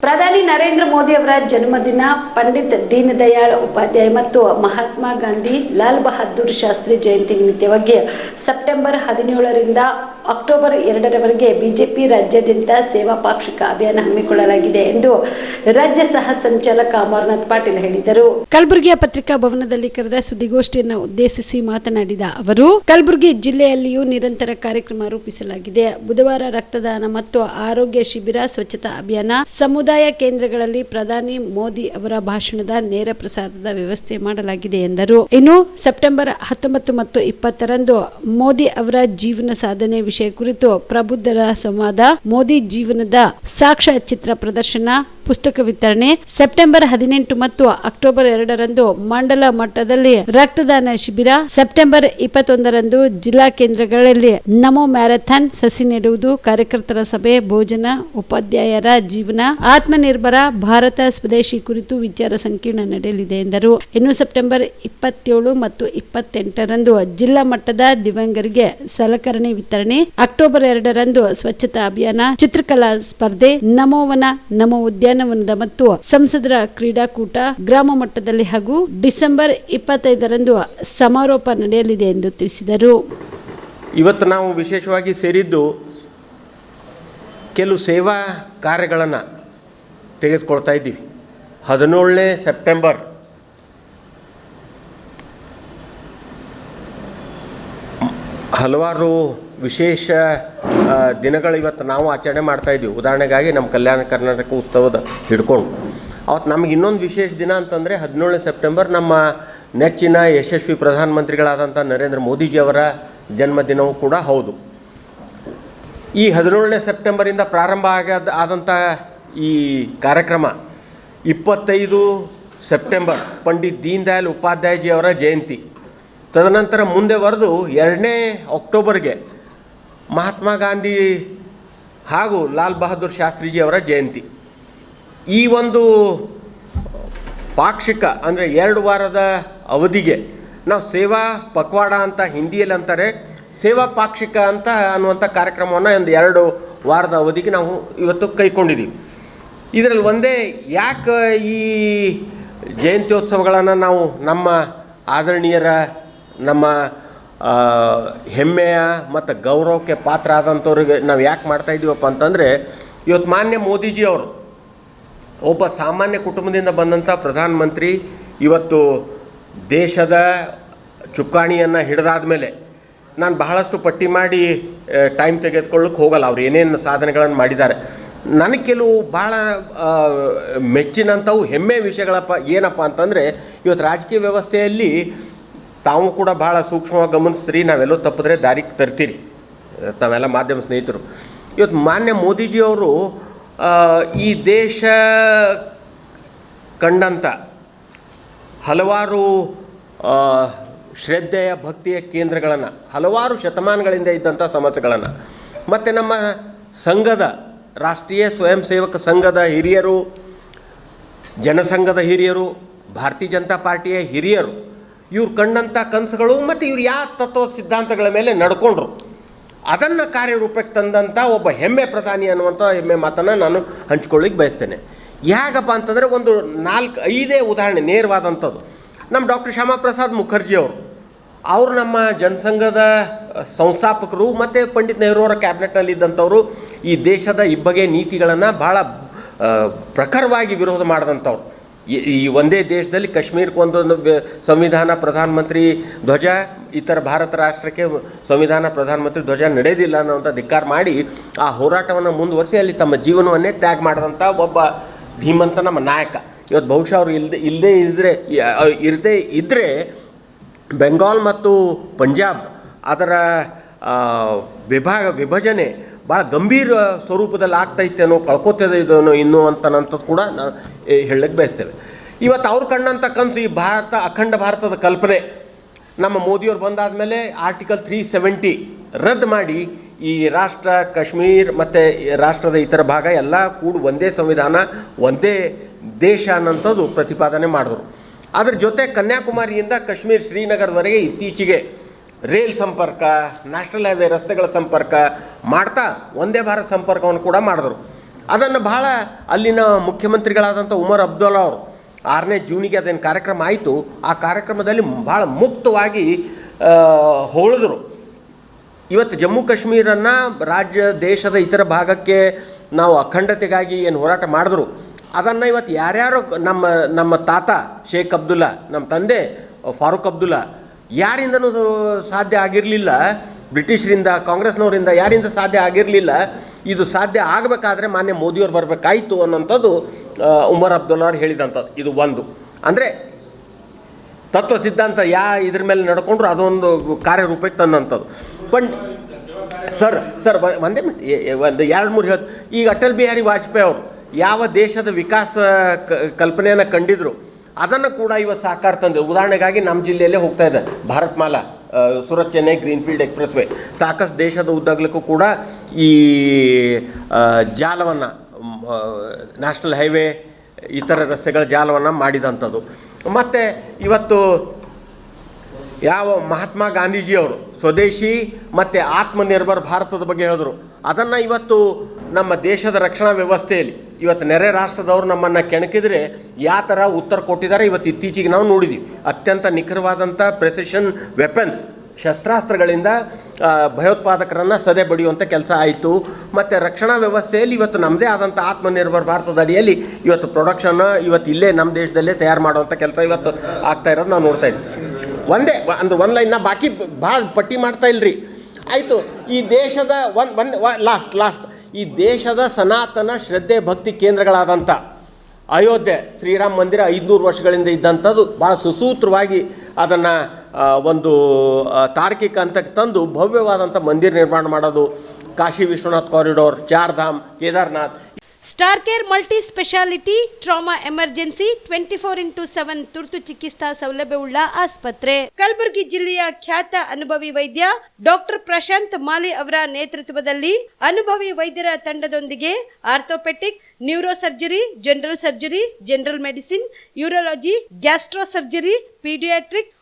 ಪ್ರಧಾನಿ ನರೇಂದ್ರ ಮೋದಿ ಅವರ ಜನ್ಮದಿನ ಪಂಡಿತ್ ದೀನ್ ದಯಾಳ್ ಉಪಾಧ್ಯಾಯ ಮತ್ತು ಮಹಾತ್ಮ ಗಾಂಧಿ ಲಾಲ್ ಬಹದ್ದೂರ್ ಶಾಸ್ತ್ರಿ ಜಯಂತಿ ನಿಮಿತ್ತವಾಗಿ ಸೆಪ್ಟೆಂಬರ್ ಹದಿನೇಳರಿಂದ ಅಕ್ಟೋಬರ್ ಎರಡರವರೆಗೆ ಬಿಜೆಪಿ ರಾಜ್ಯಾದ್ಯಂತ ಸೇವಾ ಪಾಕ್ಷಿಕ ಅಭಿಯಾನ ಹಮ್ಮಿಕೊಳ್ಳಲಾಗಿದೆ ಎಂದು ರಾಜ್ಯ ಸಹ ಸಂಚಾಲಕ ಅಮರನಾಥ್ ಪಾಟೀಲ್ ಹೇಳಿದರು. ಕಲಬುರಗಿಯ ಪತ್ರಿಕಾ ಭವನದಲ್ಲಿ ಕರೆದ ಸುದ್ದಿಗೋಷ್ಠಿಯನ್ನು ಉದ್ದೇಶಿಸಿ ಮಾತನಾಡಿದ ಅವರು, ಕಲಬುರಗಿ ಜಿಲ್ಲೆಯಲ್ಲಿಯೂ ನಿರಂತರ ಕಾರ್ಯಕ್ರಮ ರೂಪಿಸಲಾಗಿದೆ. ಬುಧವಾರ ರಕ್ತದಾನ ಮತ್ತು ಆರೋಗ್ಯ ಶಿಬಿರ, ಸ್ವಚ್ಛತಾ ಅಭಿಯಾನ, ಸಮುದಾಯ ಕೇಂದ್ರಗಳಲ್ಲಿ ಪ್ರಧಾನಿ ಮೋದಿ ಅವರ ಭಾಷಣದ ನೇರ ಪ್ರಸಾರದ ವ್ಯವಸ್ಥೆ ಮಾಡಲಾಗಿದೆ ಎಂದರು. ಇನ್ನು ಸೆಪ್ಟೆಂಬರ್ ಹತ್ತೊಂಬತ್ತು ಮತ್ತು ಇಪ್ಪತ್ತರಂದು ಮೋದಿ ಅವರ ಜೀವನ ಸಾಧನೆ ವಿಷಯ ಕುರಿತು ಪ್ರಬುದ್ಧರ ಸಂವಾದ ಮೋದಿ ಜೀವನದ ಸಾಕ್ಷ್ಯ ಚಿತ್ರ ಪ್ರದರ್ಶನ ಪುಸ್ತಕ ವಿತರಣೆ ಸೆಪ್ಟೆಂಬರ್ ಹದಿನೆಂಟು ಮತ್ತು ಅಕ್ಟೋಬರ್ ಎರಡರಂದು ಮಂಡಲ ಮಟ್ಟದಲ್ಲಿ ರಕ್ತದಾನ ಶಿಬಿರ. ಸೆಪ್ಟೆಂಬರ್ ಇಪ್ಪತ್ತೊಂದರಂದು ಜಿಲ್ಲಾ ಕೇಂದ್ರಗಳಲ್ಲಿ ನಮೋ ಮ್ಯಾರಥಾನ್ ಸಸಿ ನೆಡುವುದು, ಕಾರ್ಯಕರ್ತರ ಸಭೆ, ಭೋಜನ, ಉಪಾಧ್ಯಾಯರ ಜೀವನ, ಆತ್ಮನಿರ್ಭರ ಭಾರತ ಸ್ವದೇಶಿ ಕುರಿತು ವಿಚಾರ ಸಂಕಿರಣ ನಡೆಯಲಿದೆ ಎಂದರು. ಇನ್ನು ಸೆಪ್ಟೆಂಬರ್ ಇಪ್ಪತ್ತೇಳು ಮತ್ತು ಇಪ್ಪತ್ತೆಂಟರಂದು ಜಿಲ್ಲಾ ಮಟ್ಟದ ದಿವಂಗರಿಗೆ ಸಲಕರಣೆ ವಿತರಣೆ. ಅಕ್ಟೋಬರ್ ಎರಡರಂದು ಸ್ವಚ್ಛತಾ ಅಭಿಯಾನ, ಚಿತ್ರಕಲಾ ಸ್ಪರ್ಧೆ, ನಮೋವನ, ನಮೋ ಉದ್ಯಾನವನದ ಮತ್ತು ಸಂಸದರ ಕ್ರೀಡಾಕೂಟ ಗ್ರಾಮ ಮಟ್ಟದಲ್ಲಿ ಹಾಗೂ ಡಿಸೆಂಬರ್ ಇಪ್ಪತ್ತೈದರಂದು ಸಮಾರೋಪ ನಡೆಯಲಿದೆ ಎಂದು ತಿಳಿಸಿದರು. ಇವತ್ತು ನಾವು ವಿಶೇಷವಾಗಿ ಸೇರಿದ್ದು ಕೆಲವು ಸೇವಾ ಕಾರ್ಯಗಳನ್ನು ತೆಗೆದುಕೊಳ್ತಾ ಇದ್ದೀವಿ. ಹದಿನೇಳನೇ ಸೆಪ್ಟೆಂಬರ್ ಹಲವಾರು ವಿಶೇಷ ದಿನಗಳು ಇವತ್ತು ನಾವು ಆಚರಣೆ ಮಾಡ್ತಾ ಇದ್ದೀವಿ. ಉದಾಹರಣೆಗಾಗಿ ನಮ್ಮ ಕಲ್ಯಾಣ ಕರ್ನಾಟಕ ಉತ್ಸವದ ಹಿಡ್ಕೊಂಡು. ಅವತ್ತು ನಮ್ಗೆ ಇನ್ನೊಂದು ವಿಶೇಷ ದಿನ ಅಂತಂದರೆ ಹದಿನೇಳನೇ ಸೆಪ್ಟೆಂಬರ್ ನಮ್ಮ ನೆಚ್ಚಿನ ಯಶಸ್ವಿ ಪ್ರಧಾನಮಂತ್ರಿಗಳಾದಂಥ ನರೇಂದ್ರ ಮೋದಿಜಿಯವರ ಜನ್ಮದಿನವೂ ಕೂಡ ಹೌದು. ಈ ಹದಿನೇಳನೇ ಸೆಪ್ಟೆಂಬರಿಂದ ಪ್ರಾರಂಭ ಆಗದ ಆದಂಥ ಈ ಕಾರ್ಯಕ್ರಮ ಇಪ್ಪತ್ತೈದು ಸೆಪ್ಟೆಂಬರ್ ಪಂಡಿತ್ ದೀನ್ ದಯಾಳ್ ಉಪಾಧ್ಯಾಯಜಿಯವರ ಜಯಂತಿ. ತದನಂತರ ಮುಂದೆ ಬರೆದು ಎರಡನೇ ಅಕ್ಟೋಬರ್ಗೆ ಮಹಾತ್ಮ ಗಾಂಧಿ ಹಾಗೂ ಲಾಲ್ ಬಹದ್ದೂರ್ ಶಾಸ್ತ್ರಿಜಿಯವರ ಜಯಂತಿ. ಈ ಒಂದು ಪಾಕ್ಷಿಕ ಅಂದರೆ ಎರಡು ವಾರದ ಅವಧಿಗೆ ನಾವು ಸೇವಾ ಪಕ್ವಾಡ ಅಂತ ಹಿಂದಿಯಲ್ಲಿ ಅಂತಾರೆ, ಸೇವಾ ಪಾಕ್ಷಿಕ ಅಂತ ಅನ್ನುವಂಥ ಕಾರ್ಯಕ್ರಮವನ್ನು ಒಂದು ಎರಡು ವಾರದ ಅವಧಿಗೆ ನಾವು ಇವತ್ತು ಕೈಕೊಂಡಿದ್ದೀವಿ. ಇದರಲ್ಲಿ ಒಂದೇ ಯಾಕೆ ಈ ಜಯಂತ್ಯೋತ್ಸವಗಳನ್ನು ನಾವು ನಮ್ಮ ಆದರಣೀಯರ, ನಮ್ಮ ಹೆಮ್ಮೆಯ ಮತ್ತು ಗೌರವಕ್ಕೆ ಪಾತ್ರ ಆದಂಥವ್ರಿಗೆ ನಾವು ಯಾಕೆ ಮಾಡ್ತಾ ಇದ್ದೀವಪ್ಪ ಅಂತಂದರೆ ಇವತ್ತು ಮಾನ್ಯ ಮೋದಿಜಿ ಅವರು, ಒಬ್ಬ ಸಾಮಾನ್ಯ ಕುಟುಂಬದಿಂದ ಬಂದಂಥ ಪ್ರಧಾನಮಂತ್ರಿ ಇವತ್ತು ದೇಶದ ಚುಕ್ಕಾಣಿಯನ್ನು ಹಿಡಿದಾದ ಮೇಲೆ ನಾನು ಬಹಳಷ್ಟು ಪಟ್ಟಿ ಮಾಡಿ ಟೈಮ್ ತೆಗೆದುಕೊಳ್ಳಕ್ಕೆ ಹೋಗಲ್ಲ. ಅವ್ರು ಏನೇನು ಸಾಧನೆಗಳನ್ನು ಮಾಡಿದ್ದಾರೆ. ನನಗೆ ಕೆಲವು ಭಾಳ ಮೆಚ್ಚಿನಂಥವು ಹೆಮ್ಮೆ ವಿಷಯಗಳಪ್ಪ. ಏನಪ್ಪ ಅಂತಂದರೆ ಇವತ್ತು ರಾಜಕೀಯ ವ್ಯವಸ್ಥೆಯಲ್ಲಿ ತಾವು ಕೂಡ ಭಾಳ ಸೂಕ್ಷ್ಮವಾಗಿ ಗಮನಿಸ್ತೀರಿ ನಾವೆಲ್ಲೋ ತಪ್ಪಿದ್ರೆ ದಾರಿಗೆ ತರ್ತೀರಿ. ತಾವೆಲ್ಲ ಮಾಧ್ಯಮ ಸ್ನೇಹಿತರು. ಇವತ್ತು ಮಾನ್ಯ ಮೋದಿಜಿಯವರು ಈ ದೇಶ ಕಂಡಂಥ ಹಲವಾರು ಶ್ರದ್ಧೆಯ ಭಕ್ತಿಯ ಕೇಂದ್ರಗಳನ್ನು, ಹಲವಾರು ಶತಮಾನಗಳಿಂದ ಇದ್ದಂಥ ಸಮಸ್ಯೆಗಳನ್ನು, ಮತ್ತು ನಮ್ಮ ಸಂಘದ, ರಾಷ್ಟ್ರೀಯ ಸ್ವಯಂ ಸೇವಕ ಸಂಘದ ಹಿರಿಯರು, ಜನಸಂಘದ ಹಿರಿಯರು, ಭಾರತೀಯ ಜನತಾ ಪಾರ್ಟಿಯ ಹಿರಿಯರು ಇವ್ರು ಕಂಡಂಥ ಕನಸುಗಳು ಮತ್ತು ಇವ್ರು ಯಾವ ತತ್ವ ಸಿದ್ಧಾಂತಗಳ ಮೇಲೆ ನಡ್ಕೊಂಡ್ರು. ಅದನ್ನು ಕಾರ್ಯರೂಪಕ್ಕೆ ತಂದಂಥ ಒಬ್ಬ ಹೆಮ್ಮೆ ಪ್ರಧಾನಿ ಅನ್ನುವಂಥ ಹೆಮ್ಮೆ ಮಾತನ್ನು ನಾನು ಹಂಚ್ಕೊಳ್ಳಿಕ್ಕೆ ಬಯಸ್ತೇನೆ. ಹೇಗಪ್ಪ ಅಂತಂದರೆ ಒಂದು ನಾಲ್ಕು, ಐದೇ ಉದಾಹರಣೆ ನೇರವಾದಂಥದ್ದು. ನಮ್ಮ ಡಾಕ್ಟರ್ ಶ್ಯಾಮಪ್ರಸಾದ್ ಮುಖರ್ಜಿ ಅವರು. ಅವರು ನಮ್ಮ ಜನಸಂಘದ ಸಂಸ್ಥಾಪಕರು ಮತ್ತು ಪಂಡಿತ್ ನೆಹರು ಅವರ ಕ್ಯಾಬಿನೆಟ್ನಲ್ಲಿ ಇದ್ದಂಥವರು ಈ ದೇಶದ ಇಬ್ಬಗೆ ನೀತಿಗಳನ್ನು ಭಾಳ ಪ್ರಖರವಾಗಿ ವಿರೋಧ ಮಾಡಿದಂಥವ್ರು. ಈ- ಒಂದೇ ದೇಶದಲ್ಲಿ ಕಾಶ್ಮೀರಕ್ಕೆ ಒಂದೊಂದು ಸಂವಿಧಾನ ಪ್ರಧಾನಮಂತ್ರಿ ಧ್ವಜ, ಇತರ ಭಾರತ ರಾಷ್ಟ್ರಕ್ಕೆ ಸಂವಿಧಾನ ಪ್ರಧಾನಮಂತ್ರಿ ಧ್ವಜ ನಡೆಯೋದಿಲ್ಲ ಅನ್ನೋಂಥ ಧಿಕ್ಕಾರ ಮಾಡಿ ಆ ಹೋರಾಟವನ್ನು ಮುಂದುವರಿಸಿ ಅಲ್ಲಿ ತಮ್ಮ ಜೀವನವನ್ನೇ ತ್ಯಾಗ ಮಾಡಿದಂಥ ಒಬ್ಬ ಧೀಮಂತ ನಮ್ಮ ನಾಯಕ. ಇವತ್ತು ಬಹುಶಃ ಅವರು ಇಲ್ಲದೆ ಇಲ್ಲದೇ ಇದ್ದರೆ ಇರದೇ ಇದ್ದರೆ ಬೆಂಗಾಲ್ ಮತ್ತು ಪಂಜಾಬ್ ಅದರ ವಿಭಾಗ, ವಿಭಜನೆ ಭಾಳ ಗಂಭೀರ ಸ್ವರೂಪದಲ್ಲಿ ಆಗ್ತೈತೇನೋ ಕಳ್ಕೊತದೆ ಇದನ್ನು ಇನ್ನೂ ಅಂತ ಕೂಡ ನಾವು ಹೇಳಕ್ಕೆ ಬಯಸ್ತೇವೆ. ಇವತ್ತು ಅವ್ರು ಕಂಡಂಥ ಕನಸು ಈ ಭಾರತ, ಅಖಂಡ ಭಾರತದ ಕಲ್ಪನೆ. ನಮ್ಮ ಮೋದಿಯವ್ರು ಬಂದಾದ ಮೇಲೆ ಆರ್ಟಿಕಲ್ ತ್ರೀ ಸೆವೆಂಟಿ ರದ್ದು ಮಾಡಿ ಈ ರಾಷ್ಟ್ರ, ಕಾಶ್ಮೀರ್ ಮತ್ತು ರಾಷ್ಟ್ರದ ಇತರ ಭಾಗ ಎಲ್ಲ ಕೂಡ ಒಂದೇ ಸಂವಿಧಾನ, ಒಂದೇ ದೇಶ ಅನ್ನೋಂಥದ್ದು ಪ್ರತಿಪಾದನೆ ಮಾಡಿದ್ರು. ಅದ್ರ ಜೊತೆ ಕನ್ಯಾಕುಮಾರಿಯಿಂದ ಕಾಶ್ಮೀರ್ ಶ್ರೀನಗರದವರೆಗೆ ಇತ್ತೀಚೆಗೆ ರೇಲ್ ಸಂಪರ್ಕ ನ್ಯಾಷನಲ್ ಹೈವೇ ರಸ್ತೆಗಳ ಸಂಪರ್ಕ ಮಾಡ್ತಾ ಒಂದೇ ಭಾರತ ಸಂಪರ್ಕವನ್ನು ಕೂಡ ಮಾಡಿದ್ರು. ಅದನ್ನು ಬಹಳ ಅಲ್ಲಿನ ಮುಖ್ಯಮಂತ್ರಿಗಳಾದಂಥ ಉಮರ್ ಅಬ್ದುಲ್ಲಾ ಅವರು ಆರನೇ ಜೂನಿಗೆ ಅದೇನು ಕಾರ್ಯಕ್ರಮ ಆಯಿತು, ಆ ಕಾರ್ಯಕ್ರಮದಲ್ಲಿ ಭಾಳ ಮುಕ್ತವಾಗಿ ಹೋಳಿದ್ರು. ಇವತ್ತು ಜಮ್ಮು ಕಾಶ್ಮೀರನ್ನು ರಾಜ್ಯ, ದೇಶದ ಇತರ ಭಾಗಕ್ಕೆ ನಾವು ಅಖಂಡತೆಗಾಗಿ ಏನು ಹೋರಾಟ ಮಾಡಿದ್ರು. ಅದನ್ನು ಇವತ್ತು ಯಾರ್ಯಾರು ನಮ್ಮ ನಮ್ಮ ತಾತ ಶೇಖ್ ಅಬ್ದುಲ್ಲಾ, ನಮ್ಮ ತಂದೆ ಫಾರೂಕ್ ಅಬ್ದುಲ್ಲಾ, ಯಾರಿಂದನೂ ಸಾಧ್ಯ ಆಗಿರಲಿಲ್ಲ. ಬ್ರಿಟಿಷರಿಂದ, ಕಾಂಗ್ರೆಸ್ನವರಿಂದ ಯಾರಿಂದ ಸಾಧ್ಯ ಆಗಿರಲಿಲ್ಲ. ಇದು ಸಾಧ್ಯ ಆಗಬೇಕಾದ್ರೆ ಮಾನ್ಯ ಮೋದಿಯವ್ರು ಬರಬೇಕಾಯಿತು ಅನ್ನೋಂಥದ್ದು ಉಮರ್ ಅಬ್ದುಲ್ಲಾರ್ ಹೇಳಿದಂಥದ್ದು, ಇದು ಒಂದು. ಅಂದರೆ, ತತ್ವ ಸಿದ್ಧಾಂತ ಯಾ ಇದ್ರ ಮೇಲೆ ನಡ್ಕೊಂಡ್ರು ಅದೊಂದು ಕಾರ್ಯರೂಪಕ್ಕೆ ತಂದಂಥದ್ದು. ಬಟ್ ಸರ್ ಸರ್ ಒಂದೇ ಒಂದು ಎರಡು ಮೂರು ಹೇಳ್ತು ಈಗ ಅಟಲ್ ಬಿಹಾರಿ ವಾಜಪೇಯಿ ಅವರು ಯಾವ ದೇಶದ ವಿಕಾಸ ಕಲ್ಪನೆಯನ್ನು ಕಂಡಿದ್ರು, ಅದನ್ನು ಕೂಡ ಇವತ್ತು ಸಾಕಾರ ತಂದೆ. ಉದಾಹರಣೆಗಾಗಿ ನಮ್ಮ ಜಿಲ್ಲೆಯಲ್ಲೇ ಹೋಗ್ತಾ ಇದೆ Bharat Mala Surat Chennai greenfield expressway ಸಾಕಷ್ಟು ದೇಶದ ಉದ್ದಗಲಕ್ಕೂ ಕೂಡ ಈ ಜಾಲವನ್ನು ನ್ಯಾಷನಲ್ ಹೈವೇ ಇತರ ರಸ್ತೆಗಳ ಜಾಲವನ್ನು ಮಾಡಿದಂಥದ್ದು. ಮತ್ತು ಇವತ್ತು ಯಾವ ಮಹಾತ್ಮ ಗಾಂಧೀಜಿಯವರು ಸ್ವದೇಶಿ ಮತ್ತು ಆತ್ಮನಿರ್ಭರ ಭಾರತದ ಬಗ್ಗೆ ಹೇಳಿದ್ರು. ಅದನ್ನು ಇವತ್ತು ನಮ್ಮ ದೇಶದ ರಕ್ಷಣಾ ವ್ಯವಸ್ಥೆಯಲ್ಲಿ ಇವತ್ತು ನೆರೆ ರಾಷ್ಟ್ರದವರು ನಮ್ಮನ್ನು ಕೆಣಕಿದರೆ ಯಾವ ಥರ ಉತ್ತರ ಕೊಟ್ಟಿದ್ದಾರೆ ಇವತ್ತು ಇತ್ತೀಚೆಗೆ ನಾವು ನೋಡಿದ್ದೀವಿ ಅತ್ಯಂತ ನಿಖರವಾದಂಥ ಪ್ರೆಸಿಷನ್ ವೆಪನ್ಸ್ ಶಸ್ತ್ರಾಸ್ತ್ರಗಳಿಂದ ಭಯೋತ್ಪಾದಕರನ್ನು ಸದೆ ಬಡಿಯುವಂಥ ಕೆಲಸ ಆಯಿತು. ಮತ್ತು ರಕ್ಷಣಾ ವ್ಯವಸ್ಥೆಯಲ್ಲಿ ಇವತ್ತು ನಮ್ಮದೇ ಆದಂಥ ಆತ್ಮನಿರ್ಭರ ಭಾರತದ ಅಡಿಯಲ್ಲಿ ಇವತ್ತು ಪ್ರೊಡಕ್ಷನ್ ಇವತ್ತು ಇಲ್ಲೇ ನಮ್ಮ ದೇಶದಲ್ಲೇ ತಯಾರು ಮಾಡುವಂಥ ಕೆಲಸ ಇವತ್ತು ಆಗ್ತಾ ಇರೋದು ನಾವು ನೋಡ್ತಾ ಇದ್ದೀವಿ ಒಂದೇ ಅಂದ್ರೆ ಒಂದು ಲೈನ್ನ ಬಾಕಿ ಭಾಳ ಪಟ್ಟಿ ಮಾಡ್ತಾ ಇಲ್ರಿ. ಆಯಿತು, ಈ ದೇಶದ ಒಂದು ಒಂದು ಲಾಸ್ಟ್ ಲಾಸ್ಟ್ ಈ ದೇಶದ ಸನಾತನ ಶ್ರದ್ಧೆ ಭಕ್ತಿ ಕೇಂದ್ರಗಳಾದಂಥ ಅಯೋಧ್ಯೆ, ಶ್ರೀರಾಮ ಮಂದಿರ ಐದುನೂರು ವರ್ಷಗಳಿಂದ ಇದ್ದಂಥದ್ದು ಭಾಳ ಸುಸೂತ್ರವಾಗಿ ಅದನ್ನು ಒಂದು ತಾರ್ಕಿಕ ಹಂತಕ್ಕೆ ತಂದು ಭವ್ಯವಾದಂಥ ಮಂದಿರ ನಿರ್ಮಾಣ ಮಾಡೋದು. Kashi Vishwanath corridor Chardham Kedarnath. Star care multi speciality, trauma emergency, twenty four into seven ತುರ್ತು ಚಿಕಿತ್ಸಾ ಸೌಲಭ್ಯವುಳ್ಳ ಆಸ್ಪತ್ರೆ. ಕಲಬುರಗಿ ಜಿಲ್ಲೆಯ ಖ್ಯಾತ ಅನುಭವಿ ವೈದ್ಯ ಡಾಕ್ಟರ್ ಪ್ರಶಾಂತ್ ಮಾಲಿ ಅವರ ನೇತೃತ್ವದಲ್ಲಿ ಅನುಭವಿ ವೈದ್ಯರ ತಂಡದೊಂದಿಗೆ orthopaedic neuro surgery general surgery, general medicine, urology gastro surgery paediatric